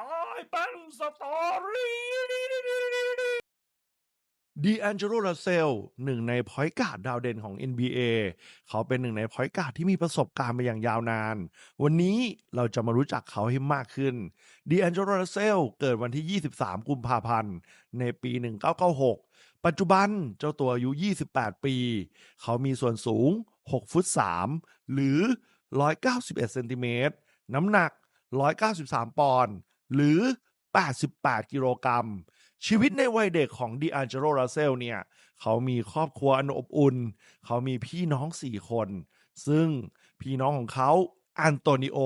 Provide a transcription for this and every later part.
ตายเป็นสตอรี่ดีแอนเจโ o ลาเซลหนึ่งในพอยการ์ดดาวเด่นของ NBA เขาเป็นหนึ่งในพอยการ์ดที่มีประสบการณ์มาอย่างยาวนาน วันนี้เราจะมารู้จักเขาให้มากขึ้นดีแอนเจโ o ลาเซลเกิดวันที่ 23 กุมภาพันธ์ ในปี 1996 ปัจจุบันเจ้าตัวอายุ 28 ปี เขามีส่วนสูง 6 ฟุต 3 หรือ 191 เซนติเมตร น้ำหนัก 193 ปอนด์ หรือ 88 กิโลกรัม ชีวิตในวัยเด็กของดีอันเจโ o ลาเซลเนี่ย เขามีครอบครัวอันอบอุ่น เขามีพี่น้องสี่คน ซึ่งพี่น้องของเขาอันโตนิโอ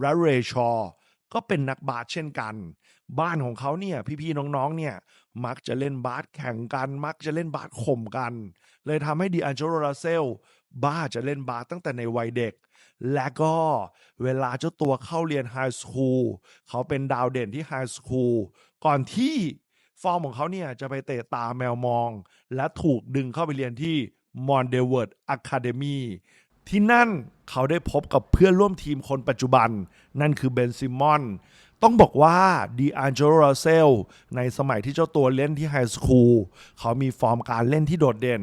และเรชอร์ก็เป็นนักบาสเช่นกัน บ้านของเขาเนี่ยพี่ๆน้องๆเนี่ยมักจะเล่นบาสแข่งกัน มักจะเล่นบาสข่มกัน เลยทำให้ดีอันเจโ o ลาเซล บ้าจะเล่นบาสตั้งแต่ในวัยเด็ก และก็เวลาเจ้าตัวเข้าเรียนไฮสคูลเขาเป็นดาวเด่นที่ไฮสคูลก่อนที่ฟอร์มของเขาเนี่ยจะไปเตะตาแมวมอง และถูกดึงเข้าไปเรียนที่มอนเดเวิร์ดอะคาเดมีที่นั่นเขาได้พบกับเพื่อนร่วมทีมคนปัจจุบัน นั่นคือเบนซิมอน ต้องบอกว่าดีอันเจโรราเซลในสมัยที่เจ้าตัวเล่นที่ไฮสคูลเขามีฟอร์มการเล่นที่โดดเด่น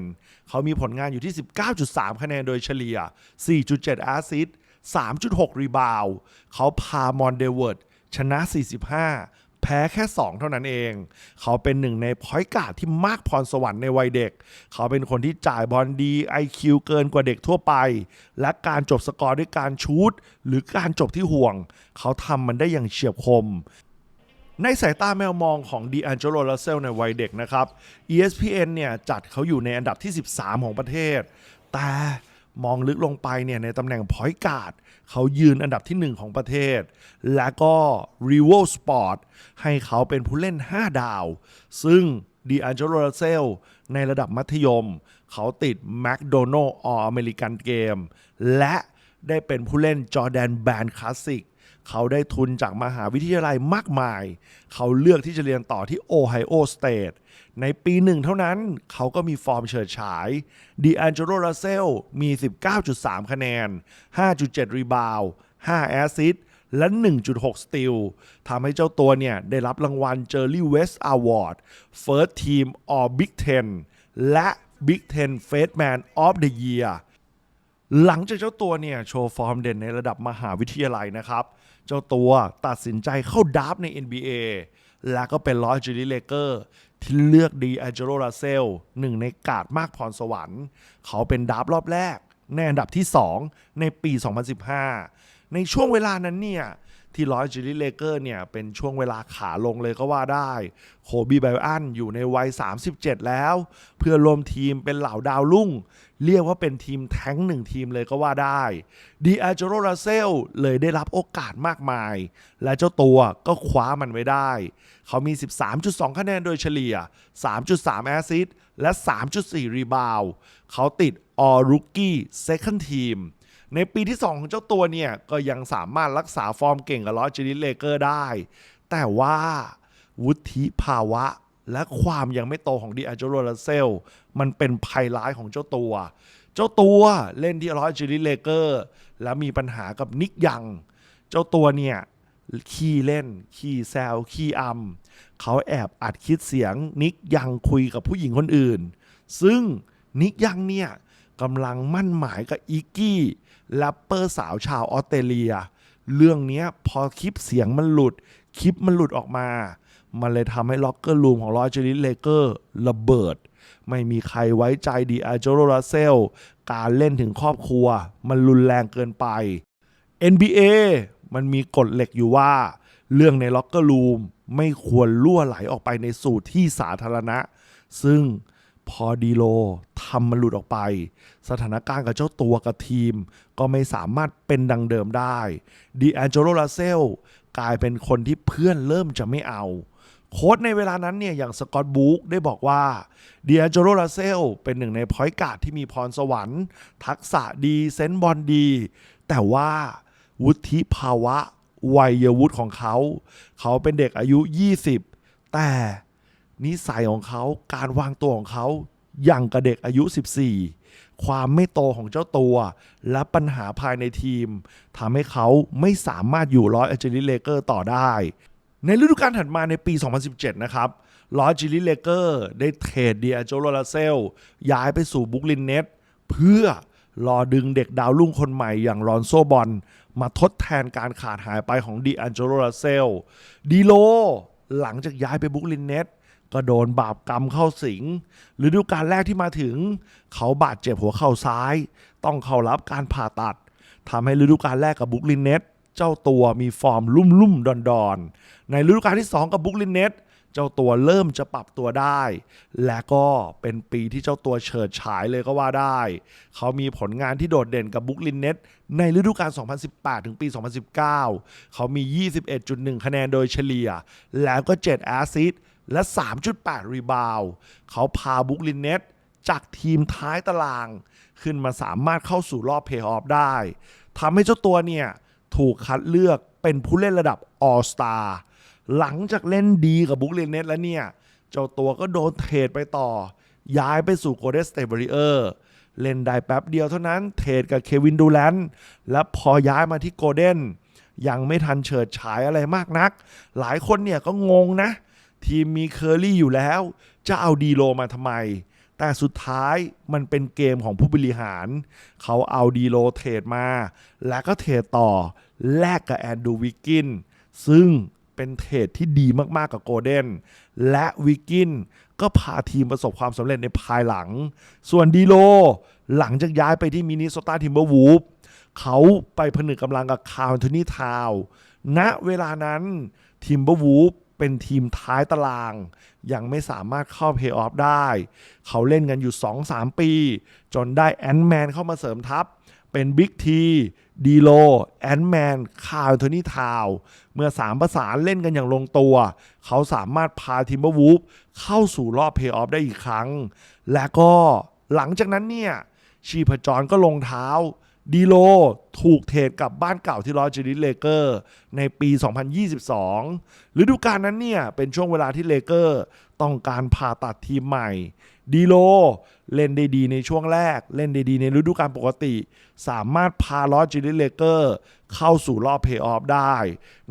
เขามีผลงานอยู่ที่ 19.3 คะแนนโดยเฉลี่ย 4.7 แอสซิสต์3.6 รีบาว เขาพามอนเดเวิร์ดชนะ 45 พ้แค่ 2 เท่านั้นเอง เขาเป็นหนึ่งในพอยการ์ดที่มากพรสวรรค์ในวัยเด็ก เขาเป็นคนที่จ่ายบอลดี IQ เกินกว่าเด็กทั่วไป และการจบสกอร์ด้วยการชูตหรือการจบที่ห่วง เขาทำมันได้อย่างเฉียบคมในสายตาแมวมองของดีอันเจโ o ลาเซลในวัยเด็กนะครับ ESPN เนี่ยจัดเขาอยู่ในอันดับที่ 13 ของประเทศ แต่ มองลึกลงไปเนี่ยในตำแหน่งพอยการ์ดเขายืนอันดับที่ 1 ของประเทศ และก็ r e v o Sport ให้เขาเป็นผู้เล่น 5 ดาว ซึ่งดีอันเจโลราเซลในระดับมัธยม เขาติด McDonald All American Game และได้เป็นผู้เล่นจอแดนแบนคลาสสิก เขาได้ทุนจากมหาวิทยาลัยมากมาย เขาเลือกที่จะเรียนต่อที่โอไฮโอสเตทในปีหนึ่งเท่านั้นเขาก็มีฟอร์มเฉิดฉายดีอันเจโ o ลาเซลมี 19.3 คะแนน 5.7 รีบาว5แอสซิสและ 1.6 สติลทำให้เจ้าตัวเนี่ย ได้รับรางวัลเจอร์รี่เวสต์อวอร์ด First Team All Big Ten และ Big Ten First Man of the Year หลังจากเจ้าตัวเนี่ย โชว์ฟอร์มเด่นในระดับมหาวิทยาลัยนะครับ เจ้าตัวตัดสินใจเข้าดับใน NBA และก็เป็นลอสจิลิเลเกอร์ที่เลือกดีอเจโรลาเซลหนึ่งในกาดมากพรสวรรค์ เขาเป็นดับรอบแรก ในอันดับที่ 2 ในปี 2015 ในช่วงเวลานั้นเนี่ย ที่ลอสจิลิเลเกอร์เนี่ย เป็นช่วงเวลาขาลงเลยก็ว่าได้ โคบีไบอันอยู่ในวัย 37 แล้ว เพื่อรวมทีมเป็นเหล่าดาวรุ่ง เรียกว่าเป็นทีมแท้งหนึ่งทีมเลยก็ว่าได้ดีอาจโรลาเซลเลยได้รับโอกาสมากมาย และเจ้าตัวก็คว้ามันไว้ได้ เขามี 13.2 คะแนนโดยเฉลี่ย 3.3 แอสซิสต์และ 3.4 รีบาวเขาติด All Rookie Second Team ในปีที่ 2 ของเจ้าตัวเนี่ยก็ยังสามารถรักษาฟอร์มเก่งกับลอสจิลิเลเกอร์ได้ แต่ว่าวุฒิภาวะและความยังไม่โตของดีอาโจโรลาเซล มันเป็นภัยร้ายของเจ้าตัว เจ้าตัวเล่นที่ลอสจิลิเลเกอร์แล้วมีปัญหากับนิกยัง เจ้าตัวเนี่ยขี้เล่น ขี้แซวขี้อำเขาแอบอัดคลิปเสียงนิกยังคุยกับผู้หญิงคนอื่น ซึ่งนิกยังเนี่ย กำลังมั่นหมายกับอีกกี้แรปเปอร์สาวชาวออสเตรเลีย เรื่องนี้พอคลิปเสียงมันหลุด คลิปมันหลุดออกมา มันเลยทำให้ล็อกเกอร์รูมของลอจิลิสเลเกอร์ระเบิด ไม่มีใครไว้ใจดีอาโจโรลาเซล การเล่นถึงครอบครัว มันรุนแรงเกินไป NBA มันมีกฎเหล็กอยู่ว่า เรื่องในล็อกเกอร์รูมไม่ควรล่วไหลออกไปในสู่ที่สาธารณะ ซึ่ง พอดีโลทำมันหลุดออกไป สถานการณ์กับเจ้าตัวกับทีม ก็ไม่สามารถเป็นดังเดิมได้ดีแอนเจโ o ลาเซลกลายเป็นคนที่เพื่อนเริ่มจะไม่เอา โค้ชในเวลานั้นเนี่ยอย่างสกอตบุ๊กได้บอกว่าเดียโจโรลาเซลเป็นหนึ่งในพอยการ์ดที่มีพรสวรรค์ ทักษะดีเซนบอลดี แต่ว่าวุฒิภาวะวัยวุฒิของเขา เขาเป็นเด็กอายุ 20 แต่ นิสัยของเขาการวางตัวของเขาอย่างกับเด็กอายุ 14 ความไม่โตของเจ้าตัว และปัญหาภายในทีมทำให้เขาไม่สามารถอยู่ร้อยอเจลิเลเกอร์ต่อได้ ในฤดูกาลถัดมาในปี 2017 นะครับลอจิลิเลเกอร์ได้เทรดเดียโจโรลาเซล ย้ายไปสู่บุกลินเน็ตเพื่อรอดึงเด็กดาวรุ่งคนใหม่อย่างรอนโซบอลมาทดแทนการขาดหายไปของดีอันเจโรลาเซลดีโลหลังจากย้ายไปบุกลินเน็ต ก็โดนบาปกรรมเข้าสิงฤดูกาลแรกที่มาถึง เขาบาดเจ็บหัวเข่าซ้าย ต้องเข้ารับการผ่าตัดทำให้ฤดูกาลแรกกับบุกลินเน็ตเจ้าตัวมีฟอร์มลุ่มลุ่มดอนดอนๆในฤดูกาลที่ 2 กับบุกลินเน็ตเจ้าตัวเริ่มจะปรับตัวได้ และก็เป็นปีที่เจ้าตัวเฉิดฉายเลยก็ว่าได้ เขามีผลงานที่โดดเด่นกับบุกลินเน็ตในฤดูกาล 2018 ถึงปี 2019 เขามี 21.1 คะแนนโดยเฉลี่ย แล้วก็ 7 แอสซิส และ 3.8 รีบาวเขาพาบุกลินเน็ตจากทีมท้ายตาราง ขึ้นมาสามารถเข้าสู่รอบเพย์ออฟได้ทำให้เจ้าตัวเนี่ย ถูกคัดเลือกเป็นผู้เล่นระดับออสตาหลังจากเล่นดีกับบุกลินเน็ตแล้วเนี่ย เจ้าตัวก็โดนเทรดไปต่อ ย้ายไปสู่โกลเด้นสเต t บอริเออร์เล่นได้แป๊บเดียวเท่านั้นเทรดกับเควินดูแลนและพอย้ายมาที่โกลเด้นยังไม่ทันเฉิดฉายอะไรมากนัก หลายคนเนี่ยก็งงนะ ทีมมีเคอรี่อยู่แล้ว จะเอาดีโลมาทำไม แต่สุดท้ายมันเป็นเกมของผู้บริหาร เขาเอาดีโลเทรดมา และก็เทรดต่อ แลกกับแอนดูวิกิน ซึ่งเป็นเทรดที่ดีมากๆกับโกลเด้น และวิกินก็พาทีมประสบความสำเร็จในภายหลัง ส่วนดีโล หลังจากย้ายไปที่มินิโซตาทิมเบอร์วูฟเขาไปผนึกกำลังกับคาร์ลโทนี่ทาว ณ เวลานั้นทิมเบอร์วูฟ เป็นทีมท้ายตาราง ยังไม่สามารถเข้าเพย์ออฟได้ เขาเล่นกันอยู่ 2-3 ปี จนได้แอนด์แมนเข้ามาเสริมทัพ เป็นบิ๊กทีดีโลแอนด์แมนคาร์โทนี่ทาว เมื่อสามประสานเล่นกันอย่างลงตัว เขาสามารถพาทิมเบอร์วูฟเข้าสู่รอบเพย์ออฟได้อีกครั้ง และก็หลังจากนั้นเนี่ยชีพจรก็ลงเท้า ดีโลถูกเทรดกับบ้านเก่าที่ลอสจิลิสเลเกอร์ในปี 2022ฤดูกาลนั้นเนี่ย เป็นช่วงเวลาที่เลเกอร์ต้องการผ่าตัดทีมใหม่ ดีโลเล่นได้ดีในช่วงแรก เล่นได้ดีในฤดูกาลปกติ สามารถพาลอสจิลิสเลเกอร์เข้าสู่รอบเพย์ออฟได้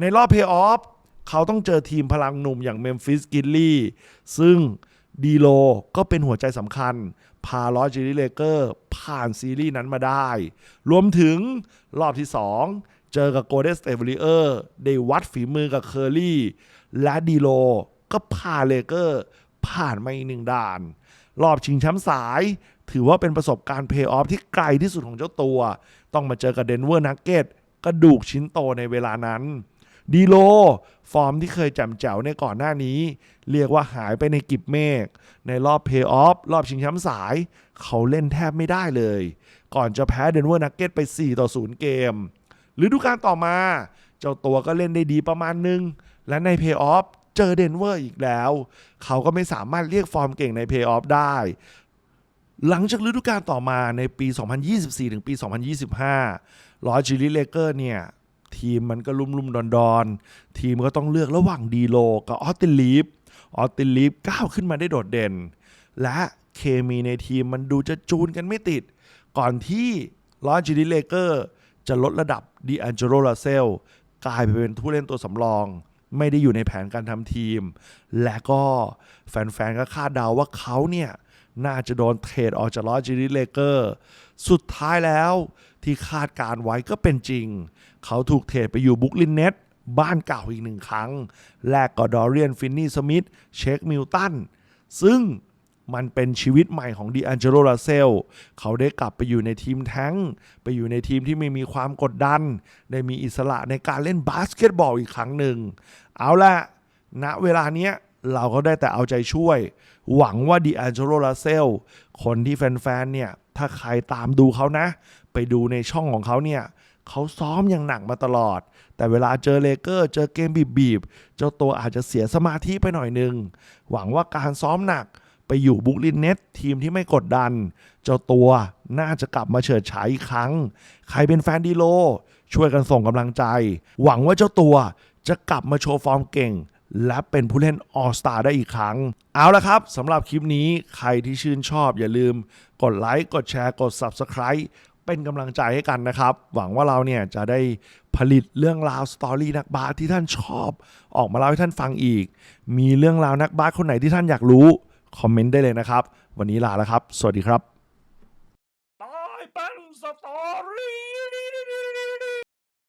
ในรอบเพย์ออฟเขาต้องเจอทีมพลังหนุ่มอย่างเมมฟิสกิลลี่ซึ่งดีโลก็เป็นหัวใจสำคัญ พาลอสจิลิเลเกอร์ผ่านซีรีส์นั้นมาได้ รวมถึงรอบที่ 2 เจอกับโกลเด้นสเต t บริเออร์ได้วัดฝีมือกับเคอร์รี่ และดีโลก็พาเลเกอร์ผ่านมาอีกหนึ่งด่าน รอบชิงแชมป์สาย ถือว่าเป็นประสบการณ์เพย์ออฟที่ไกลที่สุดของเจ้าตัว ต้องมาเจอกับเดนเวอร์นักเก็ตกระดูกชิ้นโตในเวลานั้น ดีโล ฟอร์มที่เคยจ่มแจ๋วในก่อนหน้านี้ เรียกว่าหายไปในกิบเมฆในรอบเพย์ออฟรอบชิงแชมป์สาย เขาเล่นแทบไม่ได้เลย ก่อนจะแพ้เดนเวอร์นักเก็ตไป 4 ต่อ 0 เกมฤดูกาลต่อมา เจ้าตัวก็เล่นได้ดีประมาณนึง และในเพย์ออฟเจอเดนเวอร์อีกแล้ว เขาก็ไม่สามารถเรียกฟอร์มเก่งในเพย์ออฟได้ หลังจากฤดูกาลต่อมาในปี 2024 ถึงปี 2025ลอจิลิเลเกอร์เนี่ย ทีมมันก็ลุ่มลุ่มดอนดอนทีมก็ต้องเลือกระหว่างดีโลกับออสตินลีฟออสตินลีฟก้าวขึ้นมาได้โดดเด่น และเคมีในทีมมันดูจะจูนกันไม่ติด ก่อนที่ลอสจิลิเลเกอร์จะลดระดับดีแอนเจโรลาเซลกลายไปเป็นผู้เล่นตัวสำรอง ไม่ได้อยู่ในแผนการทำทีม และก็แฟนๆ ก็คาดเดาว่าเขาเนี่ย น่าจะโดนเทรดออกจากลอจิลิเลเกอร์ สุดท้ายแล้ว ที่คาดการไว้ก็เป็นจริง เขาถูกเทรดไปอยู่บุกลินเน็ตบ้านเก่าอีกหนึ่งครั้ง แลกกับดอเรียนฟินนี่สมิธเชคมิลตัน ซึ่งมันเป็นชีวิตใหม่ของดีแอนเจโรลาเซล เขาได้กลับไปอยู่ในทีมแท้ง ไปอยู่ในทีมที่ไม่มีความกดดัน ได้มีอิสระในการเล่นบาสเกตบอลอีกครั้งหนึ่ง เอาละณเวลาเนี้ยเราก็ได้แต่เอาใจช่วย หวังว่าดีแอนเจโรลาเซล คนที่แฟนๆเนี่ย ถ้าใครตามดูเขานะ ไปดูในช่องของเขาเนี่ยเขาซ้อมอย่างหนักมาตลอด แต่เวลาเจอเลเกอร์เจอเกมบีบๆ เจ้าตัวอาจจะเสียสมาธิไปหน่อยนึง หวังว่าการซ้อมหนักไปอยู่บุกลินเน็ตทีมที่ไม่กดดัน เจ้าตัวน่าจะกลับมาเฉิดฉายอีกครั้ง ใครเป็นแฟนดีโล ช่วยกันส่งกำลังใจ หวังว่าเจ้าตัวจะกลับมาโชว์ฟอร์มเก่ง และเป็นผู้เล่นออสตาได้อีกครั้ง เอาละครับสำหรับคลิปนี้ใครที่ชื่นชอบอย่าลืม กดไลค์กดแชร์กด Subscribe เป็นกำลังใจให้กันนะครับ หวังว่าเราเนี่ยจะได้ผลิตเรื่องราวสตอรี่นักบาสที่ท่านชอบ ออกมาเล่าให้ท่านฟังอีก มีเรื่องราวนักบาสคนไหนที่ท่านอยากรู้ คอมเมนต์ได้เลยนะครับ วันนี้ลาแล้วครับ สวัสดีครับ